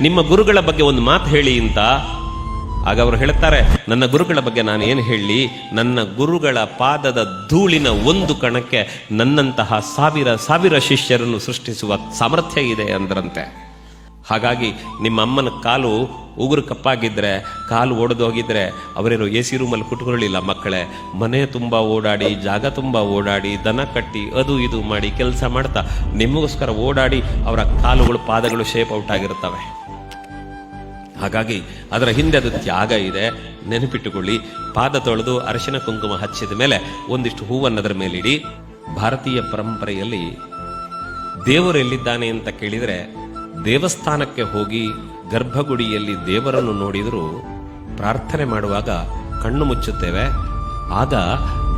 ನಿಮ್ಮ ಗುರುಗಳ ಬಗ್ಗೆ ಒಂದು ಮಾತು ಹೇಳಿ ಅಂತ ಆಗ ಅವರು ಹೇಳ್ತಾರೆ ನನ್ನ ಗುರುಗಳ ಬಗ್ಗೆ ನಾನು ಏನು ಹೇಳಿ ನನ್ನ ಗುರುಗಳ ಪಾದದ ಧೂಳಿನ ಒಂದು ಕಣಕ್ಕೆ ನನ್ನಂತಹ ಸಾವಿರ ಸಾವಿರ ಶಿಷ್ಯರನ್ನು ಸೃಷ್ಟಿಸುವ ಸಾಮರ್ಥ್ಯ ಇದೆ ಅಂದ್ರಂತೆ. ಹಾಗಾಗಿ ನಿಮ್ಮ ಅಮ್ಮನ ಕಾಲು ಉಗುರು ಕಪ್ಪಾಗಿದ್ರೆ, ಕಾಲು ಹೋಗಿದ್ರೆ ಅವರೇನು ಎ ಸಿ ರೂಮಲ್ಲಿ ಕುಟ್ಕೊಳ್ಳಿಲ್ಲ ಮಕ್ಕಳೇ. ಮನೆ ತುಂಬ ಓಡಾಡಿ, ಜಾಗ ತುಂಬ ಓಡಾಡಿ, ದನ ಕಟ್ಟಿ, ಅದು ಇದು ಮಾಡಿ ಕೆಲಸ ಮಾಡ್ತಾ, ನಿಮಗೋಸ್ಕರ ಓಡಾಡಿ ಅವರ ಕಾಲುಗಳು, ಪಾದಗಳು ಶೇಪ್ ಔಟ್ ಆಗಿರ್ತವೆ ಹಾಗಾಗಿ ಅದರ ಹಿಂದೆ ಅದು ತ್ಯಾಗ ಇದೆ. ನೆನಪಿಟ್ಟುಕೊಳ್ಳಿ, ಪಾದ ತೊಳೆದು ಅರಶಿನ ಕುಂಕುಮ ಹಚ್ಚಿದ ಮೇಲೆ ಒಂದಿಷ್ಟು ಹೂವನ್ನು ಅದರ ಮೇಲಿಡಿ ಭಾರತೀಯ ಪರಂಪರೆಯಲ್ಲಿ ದೇವರು ಎಲ್ಲಿದ್ದಾನೆ ಅಂತ ಕೇಳಿದರೆ ದೇವಸ್ಥಾನಕ್ಕೆ ಹೋಗಿ ಗರ್ಭಗುಡಿಯಲ್ಲಿ ದೇವರನ್ನು ನೋಡಿದರೂ ಪ್ರಾರ್ಥನೆ ಮಾಡುವಾಗ ಕಣ್ಣು ಮುಚ್ಚುತ್ತೇವೆ. ಆಗ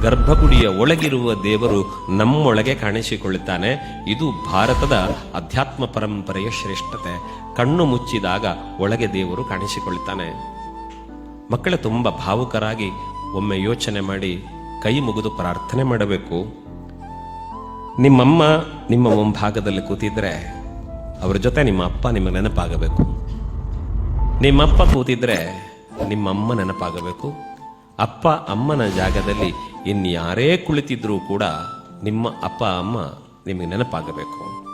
ಗರ್ಭಗುಡಿಯ ಒಳಗಿರುವ ದೇವರು ನಮ್ಮೊಳಗೆ ಕಾಣಿಸಿಕೊಳ್ಳುತ್ತಾನೆ. ಇದು ಭಾರತದ ಅಧ್ಯಾತ್ಮ ಪರಂಪರೆಯ ಶ್ರೇಷ್ಠತೆ. ಕಣ್ಣು ಮುಚ್ಚಿದಾಗ ಒಳಗೆ ದೇವರು ಕಾಣಿಸಿಕೊಳ್ಳುತ್ತಾನೆ. ಮಕ್ಕಳು ತುಂಬ ಭಾವುಕರಾಗಿ ಒಮ್ಮೆ ಯೋಚನೆ ಮಾಡಿ ಕೈ ಮುಗಿದು ಪ್ರಾರ್ಥನೆ ಮಾಡಬೇಕು. ನಿಮ್ಮಮ್ಮ ನಿಮ್ಮ ಮುಂಭಾಗದಲ್ಲಿ ಕೂತಿದ್ರೆ ಅವರ ಜೊತೆ ನಿಮ್ಮ ಅಪ್ಪ ನಿಮಗೆ ನೆನಪಾಗಬೇಕು. ನಿಮ್ಮಪ್ಪ ಕೂತಿದ್ರೆ ನಿಮ್ಮಮ್ಮ ನೆನಪಾಗಬೇಕು. ಅಪ್ಪ ಅಮ್ಮನ ಜಾಗದಲ್ಲಿ ಇನ್ಯಾರೇ ಕುಳಿತಿದ್ರೂ ಕೂಡ ನಿಮ್ಮ ಅಪ್ಪ ಅಮ್ಮ ನಿಮಗೆ ನೆನಪಾಗಬೇಕು.